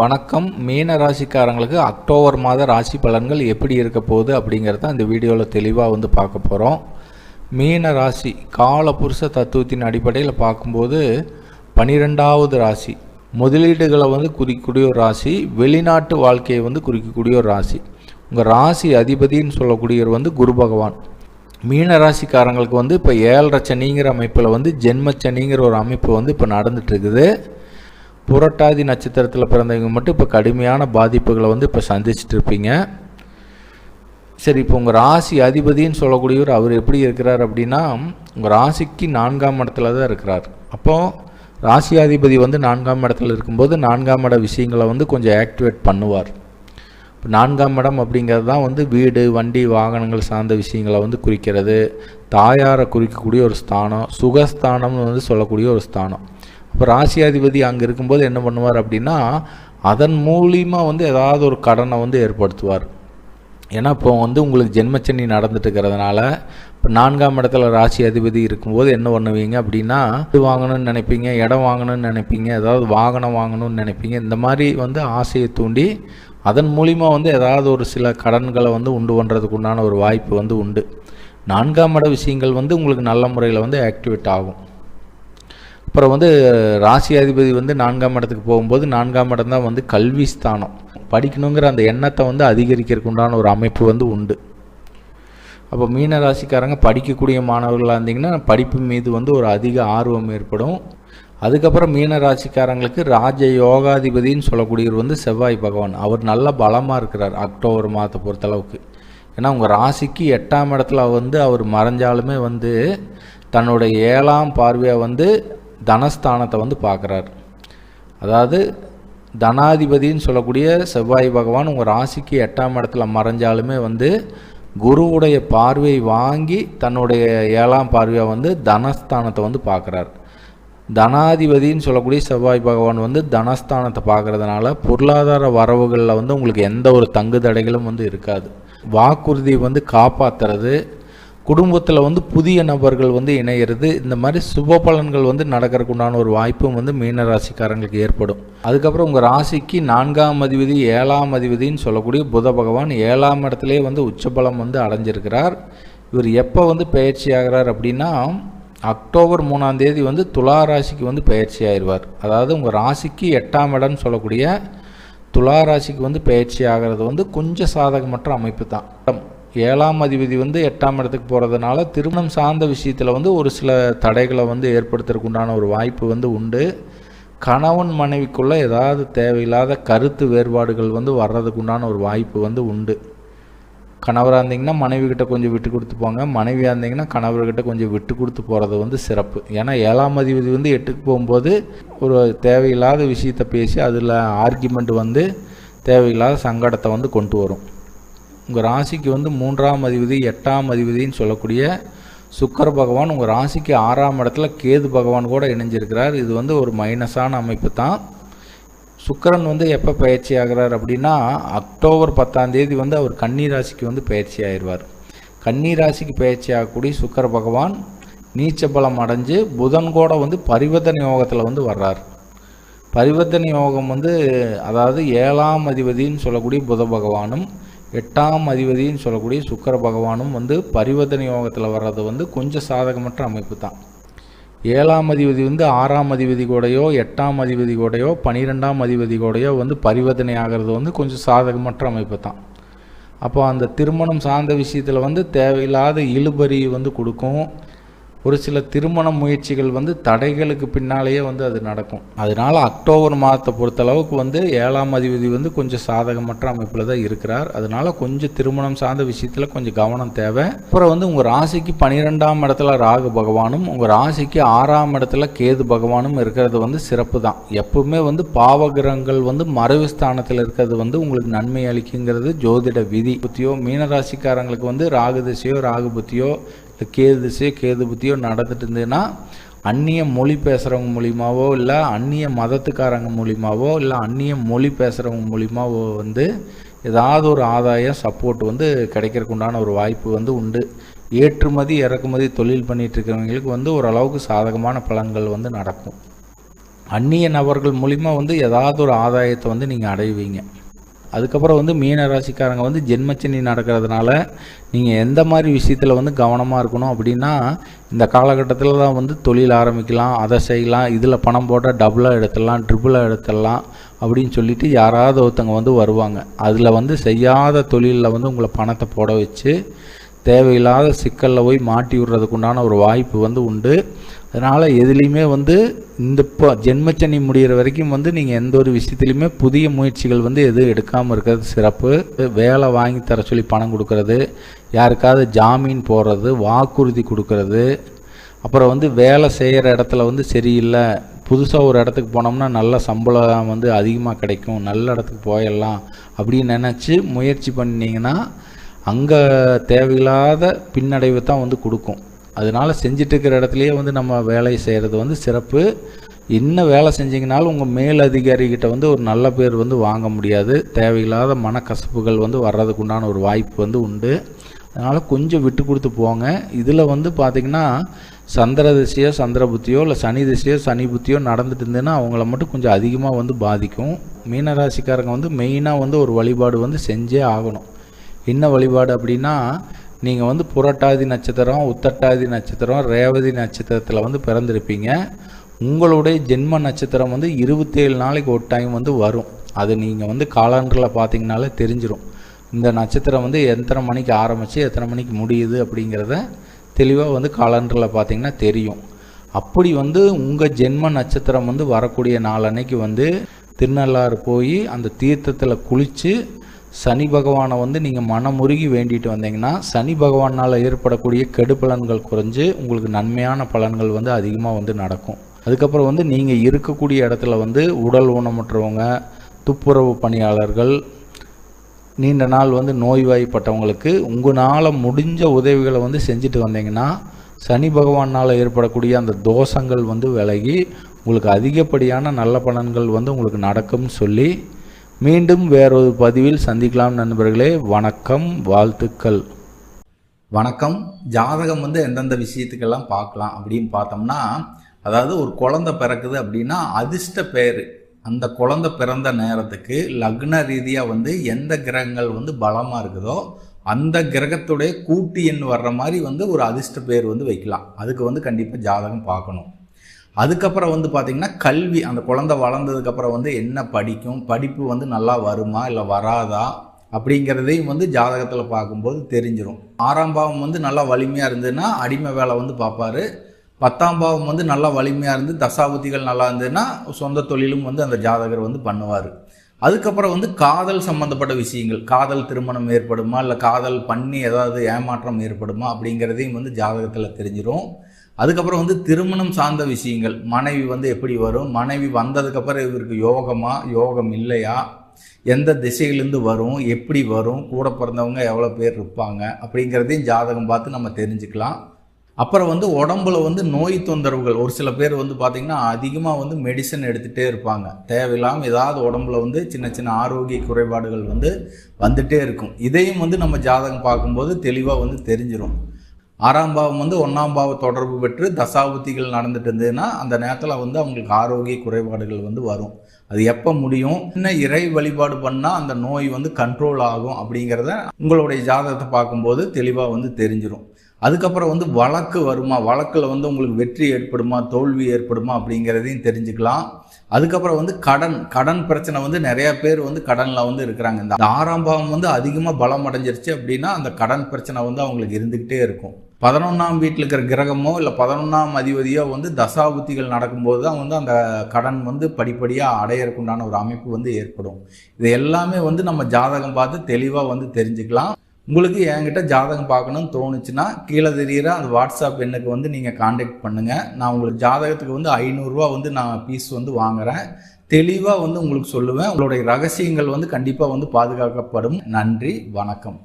வணக்கம். மீன ராசிக்காரங்களுக்கு அக்டோபர் மாத ராசி பலன்கள் எப்படி இருக்க போகுது அப்படிங்கிறத இந்த வீடியோவில் தெளிவாக வந்து பார்க்க போகிறோம் மீன ராசி காலபுருஷ தத்துவத்தின் அடிப்படையில் பார்க்கும்போது பனிரெண்டாவது ராசி. முதலீடுகளை வந்து குறிக்கக்கூடிய ஒரு ராசி வெளிநாட்டு வாழ்க்கையை வந்து குறிக்கக்கூடிய ஒரு ராசி. உங்கள் ராசி அதிபதின்னு சொல்லக்கூடியவர் வந்து குரு பகவான். மீன ராசிக்காரங்களுக்கு வந்து இப்போ ஏழரை சனிங்கிற அமைப்பில் வந்து ஜென்ம சனிங்கிற ஒரு அமைப்பு வந்து இப்போ நடந்துட்டு இருக்குது. புரட்டாதி நட்சத்திரத்தில் பிறந்தவங்க மட்டும் இப்போ கடுமையான பாதிப்புகளை வந்து இப்போ சந்திச்சுட்டு இருப்பீங்க. சரி இப்போ உங்கள் ராசி அதிபதின்னு சொல்லக்கூடியவர் அவர் எப்படி இருக்கிறார் அப்படின்னா உங்கள் ராசிக்கு நான்காம் இடத்துல தான் இருக்கிறார். அப்போது ராசி அதிபதி வந்து நான்காம் இடத்துல இருக்கும்போது நான்காம் இட விஷயங்களை வந்து கொஞ்சம் ஆக்டிவேட் பண்ணுவார். இப்போ நான்காம் இடம் அப்படிங்கிறது தான் வந்து வீடு வண்டி வாகனங்கள் சார்ந்த விஷயங்களை வந்து குறிக்கிறது. தாயாரை குறிக்கக்கூடிய ஒரு ஸ்தானம் சுகஸ்தானம்னு வந்து சொல்லக்கூடிய ஒரு ஸ்தானம். இப்போ ராசியாதிபதி அங்கே இருக்கும்போது என்ன பண்ணுவார் அப்படின்னா அதன் மூலியமாக வந்து ஏதாவது ஒரு கடனை வந்து ஏற்படுத்துவார். ஏன்னா இப்போ வந்து உங்களுக்கு ஜென்மச்சனி நடந்துட்டு இருக்கிறதுனால இப்போ நான்காம் இடத்துல ராசி அதிபதி இருக்கும்போது என்ன பண்ணுவீங்க அப்படின்னா இது வாங்கணும்னு நினைப்பீங்க இடம் வாங்கணும்னு நினைப்பீங்க ஏதாவது வாகனம் வாங்கணும்னு நினைப்பீங்க இந்த மாதிரி வந்து ஆசையை தூண்டி அதன் மூலிமா வந்து ஏதாவது ஒரு சில கடன்களை வந்து உண்டு பண்ணுறதுக்கு உண்டான ஒரு வாய்ப்பு வந்து உண்டு. நான்காம் இட விஷயங்கள் வந்து உங்களுக்கு நல்ல முறையில் வந்து ஆக்டிவேட் ஆகும். அப்புறம் வந்து ராசி அதிபதி வந்து நான்காம் இடத்துக்கு போகும்போது நான்காம் இடம் தான் வந்து கல்வி ஸ்தானம். படிக்கணுங்கிற அந்த எண்ணத்தை வந்து அதிகரிக்கிறதுக்கு உண்டான ஒரு அமைப்பு வந்து உண்டு. அப்போ மீன ராசிக்காரங்க படிக்கக்கூடிய மாணவர்களாக இருந்தீங்கன்னா படிப்பு மீது வந்து ஒரு அதிக ஆர்வம் ஏற்படும். அதுக்கப்புறம் மீன ராசிக்காரங்களுக்கு ராஜ யோகாதிபதின்னு சொல்லக்கூடியவர் வந்து செவ்வாய் பகவான். அவர் நல்ல பலமாக இருக்கிறார் அக்டோபர் மாதத்தை பொறுத்தளவுக்கு ஏன்னா உங்கள் ராசிக்கு எட்டாம் இடத்துல வந்து அவர் மறைஞ்சாலுமே வந்து தன்னுடைய ஏழாம் பார்வையை வந்து தனஸ்தானத்தை வந்து பார்க்குறாரு. அதாவது தனாதிபதின்னு சொல்லக்கூடிய செவ்வாய் பகவான் உங்கள் ராசிக்கு எட்டாம் இடத்துல மறைஞ்சாலுமே வந்து குருவுடைய பார்வை வாங்கி தன்னுடைய ஏழாம் பார்வையை வந்து தனஸ்தானத்தை வந்து பார்க்குறாரு. தனாதிபதின்னு சொல்லக்கூடிய செவ்வாய் பகவான் வந்து தனஸ்தானத்தை பார்க்குறதுனால பொருளாதார வரவுகளில் வந்து உங்களுக்கு எந்த ஒரு தங்கு தடைகளும் வந்து இருக்காது. வாக்குறுதி வந்து காப்பாற்றுறது குடும்பத்தில் வந்து புதிய நபர்கள் வந்து இணையிறது இந்த மாதிரி சுப பலன்கள் வந்து நடக்கிறதுக்கு உண்டான ஒரு வாய்ப்பும் வந்து மீன ராசிக்காரங்களுக்கு ஏற்படும். அதுக்கப்புறம் உங்கள் ராசிக்கு நான்காம் அதிபதி ஏழாம் அதிபதின்னு சொல்லக்கூடிய புத பகவான் ஏழாம் இடத்துலேயே வந்து உச்சபலம் வந்து அடைஞ்சிருக்கிறார். இவர் எப்போ வந்து பயிற்சி ஆகிறார் அப்படின்னா அக்டோபர் மூணாம் தேதி வந்து துலா ராசிக்கு வந்து பயிற்சி ஆயிடுவார். அதாவது உங்கள் ராசிக்கு எட்டாம் இடம்னு சொல்லக்கூடிய துலா ராசிக்கு வந்து பயிற்சி ஆகிறது வந்து கொஞ்சம் சாதகமற்ற அமைப்பு தான். ஏழாம் அதிபதி வந்து எட்டாம் இடத்துக்கு போகிறதுனால திருமணம் சார்ந்த விஷயத்தில் வந்து ஒரு சில தடைகளை வந்து ஏற்படுத்துறதுக்கு உண்டான ஒரு வாய்ப்பு வந்து உண்டு. கணவன் மனைவிக்குள்ளே ஏதாவது தேவையில்லாத கருத்து வேறுபாடுகள் வந்து வர்றதுக்கு உண்டான ஒரு வாய்ப்பு வந்து உண்டு. கணவராக இருந்தீங்கன்னா மனைவிக்கிட்ட கொஞ்சம் விட்டு கொடுத்து போங்க. மனைவியாக இருந்தீங்கன்னா கணவர்கிட்ட கொஞ்சம் விட்டு கொடுத்து போகிறது வந்து சிறப்பு. ஏன்னா ஏழாம் அதிபதி வந்து எட்டுக்கு போகும்போது ஒரு தேவையில்லாத விஷயத்தை பேசி அதில் ஆர்கியூமெண்ட் வந்து தேவையில்லாத சங்கடத்தை வந்து கொண்டு வரும். உங்கள் ராசிக்கு வந்து மூன்றாம் அதிபதி எட்டாம் அதிபதின்னு சொல்லக்கூடிய சுக்கர பகவான் உங்கள் ராசிக்கு ஆறாம் இடத்துல கேது பகவான் கூட இணைஞ்சிருக்கிறார். இது வந்து ஒரு மைனஸான அமைப்பு தான். சுக்கரன் வந்து எப்போ பயிற்சி ஆகிறார் அப்படின்னா அக்டோபர் பத்தாம் தேதி வந்து அவர் கன்னி ராசிக்கு வந்து பயிற்சி ஆயிடுவார். கன்னி ராசிக்கு பயிற்சி ஆகக்கூடிய சுக்கர பகவான் நீச்ச பலம் அடைஞ்சு புதன் கூட வந்து பரிவர்த்தனை யோகத்தில் வந்து வர்றார். பரிவர்த்தனை யோகம் வந்து அதாவது ஏழாம் அதிபதின்னு சொல்லக்கூடிய புத பகவானும் எட்டாம் அதிபதின்னு சொல்லக்கூடிய சுக்கர பகவானும் வந்து பரிவர்த்தனை யோகத்தில் வர்றது வந்து கொஞ்சம் சாதகமற்ற அமைப்பு தான். ஏழாம் அதிபதி வந்து ஆறாம் அதிபதி கூடையோ எட்டாம் அதிபதி கூடையோ பனிரெண்டாம் அதிபதி கூடையோ வந்து பரிவர்த்தனை ஆகிறது வந்து கொஞ்சம் சாதகமற்ற அமைப்பு தான். அப்போ அந்த திருமணம் சார்ந்த விஷயத்தில் வந்து தேவையில்லாத இழுபறி வந்து கொடுக்கும். ஒரு சில திருமண முயற்சிகள் வந்து தடைகளுக்கு பின்னாலேயே வந்து அது நடக்கும். அதனால் அக்டோபர் மாதத்தை பொறுத்தளவுக்கு வந்து ஏழாம் அதிபதி வந்து கொஞ்சம் சாதகமற்ற அமைப்பில் தான் இருக்கிறார். அதனால் கொஞ்சம் திருமணம் சார்ந்த விஷயத்தில் கொஞ்சம் கவனம் தேவை. அப்புறம் வந்து உங்கள் ராசிக்கு பன்னிரெண்டாம் இடத்துல ராகு பகவானும் உங்கள் ராசிக்கு ஆறாம் இடத்துல கேது பகவானும் இருக்கிறது வந்து சிறப்பு தான். எப்பவுமே வந்து பாவகிரகங்கள் வந்து மறைவு ஸ்தானத்தில் இருக்கிறது வந்து உங்களுக்கு நன்மை அளிக்குங்கிறது ஜோதிட விதி. புத்தியோ மீன ராசிக்காரங்களுக்கு வந்து ராகு திசையோ ராகு புத்தியோ இந்த கேது திசையோ கேது புத்தியோ நடந்துட்டு இருந்ததுன்னா அந்நிய மொழி பேசுகிறவங்க மூலியமாவோ இல்லை அந்நிய மதத்துக்காரங்க மூலியமாவோ இல்லை அந்நிய மொழி பேசுகிறவங்க மூலியமாவோ வந்து ஏதாவது ஒரு ஆதாயம் சப்போர்ட் வந்து கிடைக்கிறதுக்கு உண்டான ஒரு வாய்ப்பு வந்து உண்டு. ஏற்றுமதி இறக்குமதி தொழில் பண்ணிட்டு இருக்கிறவங்களுக்கு வந்து ஓரளவுக்கு சாதகமான பலன்கள் வந்து நடக்கும். அந்நிய நபர்கள் மூலிமா வந்து ஏதாவது ஒரு ஆதாயத்தை வந்து நீங்கள் அடைவீங்க. அதுக்கப்புறம் வந்து மீன ராசிக்காரங்க வந்து ஜென்மச்சனி நடக்கிறதுனால நீங்கள் எந்த மாதிரி விஷயத்தில் வந்து கவனமாக இருக்கணும் அப்படின்னா இந்த காலகட்டத்தில் தான் வந்து தொழில் ஆரம்பிக்கலாம் அதை செய்யலாம் இதில் பணம் போட்டால் டபுளாக எடுத்துடலாம் ட்ரிபிளாக எடுத்துடலாம் அப்படின்னு சொல்லிட்டு யாராவது ஒருத்தங்க வந்து வருவாங்க. அதில் வந்து செய்யாத தொழிலில் வந்து உங்களை பணத்தை போட வச்சு தேவையில்லாத சிக்கலில் போய் மாட்டி விடுறதுக்குண்டான ஒரு வாய்ப்பு வந்து உண்டு. அதனால் எதுலேயுமே வந்து இந்த இப்போ ஜென்மச்சனி முடிகிற வரைக்கும் வந்து நீங்கள் எந்த ஒரு விஷயத்துலையுமே புதிய முயற்சிகள் வந்து எதுவும் எடுக்காமல் இருக்கிறது சிறப்பு. வேலை வாங்கி தர சொல்லி பணம் கொடுக்கறது யாருக்காவது ஜாமீன் போடுறது வாக்குறுதி கொடுக்கறது. அப்புறம் வந்து வேலை செய்கிற இடத்துல வந்து சரியில்லை புதுசாக ஒரு இடத்துக்கு போனோம்னா நல்ல சம்பளம் வந்து அதிகமாக கிடைக்கும் நல்ல இடத்துக்கு போயிடலாம் அப்படின்னு நினச்சி முயற்சி பண்ணிங்கன்னா அங்கே தேவையில்லாத பின்னடைவு தான் வந்து கொடுக்கும். அதனால் செஞ்சுட்டு இருக்கிற இடத்துலையே வந்து நம்ம வேலை செய்கிறது வந்து சிறப்பு. என்ன வேலை செஞ்சிங்கனாலும் உங்கள் மேல் அதிகாரிகிட்ட வந்து ஒரு நல்ல பேர் வந்து வாங்க முடியாது. தேவையில்லாத மனக்கசப்புகள் வந்து வர்றதுக்கு உண்டான ஒரு வாய்ப்பு வந்து உண்டு. அதனால் கொஞ்சம் விட்டு கொடுத்து போங்க. இதில் வந்து பார்த்திங்கன்னா சந்திர திசையோ சந்திர புத்தியோ இல்லை சனி திசையோ சனி புத்தியோ நடந்துட்டு இருந்ததுன்னா அவங்கள மட்டும் கொஞ்சம் அதிகமாக வந்து பாதிக்கும். மீனராசிக்காரங்க வந்து மெயினாக வந்து ஒரு வழிபாடு வந்து செஞ்சே ஆகணும். என்ன வழிபாடு அப்படின்னா நீங்கள் வந்து புரட்டாதி நட்சத்திரம் உத்தட்டாதி நட்சத்திரம் ரேவதி நட்சத்திரத்தில் வந்து பிறந்திருப்பீங்க. உங்களுடைய ஜென்ம நட்சத்திரம் வந்து இருபத்தேழு நாளைக்கு ஒரு டைம் வந்து வரும். அது நீங்கள் வந்து காலண்டரில் பார்த்தீங்கனாலே தெரிஞ்சிடும் இந்த நட்சத்திரம் வந்து எத்தனை மணிக்கு ஆரம்பித்து எத்தனை மணிக்கு முடியுது அப்படிங்கிறத தெளிவாக வந்து காலண்டரில் பார்த்தீங்கன்னா தெரியும். அப்படி வந்து உங்கள் ஜென்ம நட்சத்திரம் வந்து வரக்கூடிய நாள் அன்னைக்கு வந்து திருநள்ளாறு போய் அந்த தீர்த்தத்தில் குளித்து சனி பகவானை வந்து நீங்கள் மனமுருகி வேண்டிட்டு வந்தீங்கன்னா சனி பகவானால் ஏற்படக்கூடிய கெடுபலன்கள் குறைஞ்சு உங்களுக்கு நன்மையான பலன்கள் வந்து அதிகமாக வந்து நடக்கும். அதுக்கப்புறம் வந்து நீங்கள் இருக்கக்கூடிய இடத்துல வந்து உடல் ஊனமுற்றவங்க துப்புரவு பணியாளர்கள் நீண்ட நாள் வந்து நோய்வாய்ப்பட்டவங்களுக்கு உங்களால் முடிஞ்ச உதவிகளை வந்து செஞ்சுட்டு வந்தீங்கன்னா சனி பகவானால் ஏற்படக்கூடிய அந்த தோஷங்கள் வந்து விலகி உங்களுக்கு அதிகப்படியான நல்ல பலன்கள் வந்து உங்களுக்கு நடக்கும்னு சொல்லி மீண்டும் வேறொரு பதிவில் சந்திக்கலாம் நண்பர்களே. வணக்கம் வாழ்த்துக்கள். வணக்கம். ஜாதகம் வந்து எந்தெந்த விஷயத்துக்கெல்லாம் பார்க்கலாம் அப்படின்னு பார்த்தோம்னா அதாவது ஒரு குழந்தை பிறக்குது அப்படின்னா அதிர்ஷ்ட பேர். அந்த குழந்தை பிறந்த நேரத்துக்கு லக்ன ரீதியாக வந்து எந்த கிரகங்கள் வந்து பலமாக இருக்குதோ அந்த கிரகத்துடைய கூட்டு எண் வர்ற மாதிரி வந்து ஒரு அதிர்ஷ்ட பேர் வந்து வைக்கலாம். அதுக்கு வந்து கண்டிப்பாக ஜாதகம் பார்க்கணும். அதுக்கப்புறம் வந்து பார்த்திங்கன்னா கல்வி அந்த குழந்தை வளர்ந்ததுக்கப்புறம் வந்து என்ன படிக்கும் படிப்பு வந்து நல்லா வருமா இல்லை வராதா அப்படிங்கிறதையும் வந்து ஜாதகத்தில் பார்க்கும்போது தெரிஞ்சிடும் ஆறாம் பாவம் வந்து நல்லா வலிமையாக இருந்ததுன்னா அடிமை வேலை வந்து பார்ப்பாரு. பத்தாம் பாவம் வந்து நல்லா வலிமையாக இருந்து தசாபுத்திகள் நல்லா இருந்ததுன்னா சொந்த தொழிலும் வந்து அந்த ஜாதகர் வந்து பண்ணுவார். அதுக்கப்புறம் வந்து காதல் சம்மந்தப்பட்ட விஷயங்கள் காதல் திருமணம் ஏற்படுமா இல்லை காதல் பண்ணி ஏதாவது ஏமாற்றம் ஏற்படுமா அப்படிங்கிறதையும் வந்து ஜாதகத்தில் தெரிஞ்சிடும் அதுக்கப்புறம் வந்து திருமணம் சார்ந்த விஷயங்கள். மனைவி வந்து எப்படி வரும்? மனைவி வந்ததுக்கப்புறம் இவருக்கு யோகமா? யோகம் இல்லையா? எந்த திசையிலேருந்து வரும்? எப்படி வரும்? கூட பிறந்தவங்க எவ்வளோ பேர் இருப்பாங்க? அப்படிங்கிறதையும் ஜாதகம் பார்த்து நம்ம தெரிஞ்சுக்கலாம். அப்புறம் வந்து உடம்புல வந்து நோய் தொந்தரவுகள். ஒரு சில பேர் வந்து பார்த்திங்கன்னா அதிகமாக வந்து மெடிசன் எடுத்துகிட்டே இருப்பாங்க. தேவையில்லாமல் ஏதாவது உடம்புல வந்து சின்ன சின்ன ஆரோக்கிய குறைபாடுகள் வந்து வந்துகிட்டே இருக்கும். இதையும் வந்து நம்ம ஜாதகம் பார்க்கும்போது தெளிவாக வந்து தெரிஞ்சிடும் ஆறாம் பாவம் வந்து ஒன்றாம் பாவ தொடர்பு பெற்று தசாபுத்திகள் நடந்துட்டு இருந்ததுன்னா அந்த நேரத்தில் வந்து அவங்களுக்கு ஆரோக்கிய குறைபாடுகள் வந்து வரும். அது எப்போ முடியும்? என்ன இறை வழிபாடு பண்ணால் அந்த நோய் வந்து கண்ட்ரோல் ஆகும் அப்படிங்கிறத உங்களுடைய ஜாதகத்தை பார்க்கும்போது தெளிவாக வந்து தெரிஞ்சிடும் அதுக்கப்புறம் வந்து வழக்கு வருமா? வழக்கில் வந்து உங்களுக்கு வெற்றி ஏற்படுமா? தோல்வி ஏற்படுமா? அப்படிங்கிறதையும் தெரிஞ்சுக்கலாம். அதுக்கப்புறம் வந்து கடன் கடன் பிரச்சனை வந்து நிறைய பேர் வந்து கடனில் வந்து இருக்கிறாங்க. இந்த ஆறாம் பாவம் வந்து அதிகமாக பலம் அடைஞ்சிருச்சு அப்படின்னா அந்த கடன் பிரச்சனை வந்து அவங்களுக்கு இருந்துக்கிட்டே இருக்கும். பதினொன்றாம் வீட்டில் இருக்கிற கிரகமோ இல்லை பதினொன்றாம் அதிபதியோ வந்து தசாபுத்திகள் நடக்கும்போது தான் வந்து அந்த கடன் வந்து படிப்படியாக அடையறக்குண்டான ஒரு அமைப்பு வந்து ஏற்படும். இது எல்லாமே வந்து நம்ம ஜாதகம் பார்த்து தெளிவாக வந்து தெரிஞ்சுக்கலாம். உங்களுக்கு என்கிட்ட ஜாதகம் பார்க்கணும்னு தோணுச்சுன்னா கீழே தெரிகிற அந்த வாட்ஸ்அப் எண்ணுக்கு வந்து நீங்கள் காண்டாக்ட் பண்ணுங்கள் நான் உங்களுக்கு ஜாதகத்துக்கு வந்து ஐநூறுரூவா வந்து நான் பீஸ் வந்து வாங்குகிறேன் தெளிவாக வந்து உங்களுக்கு சொல்லுவேன். உங்களுடைய ரகசியங்கள் வந்து கண்டிப்பாக வந்து பாதுகாக்கப்படும். நன்றி வணக்கம்.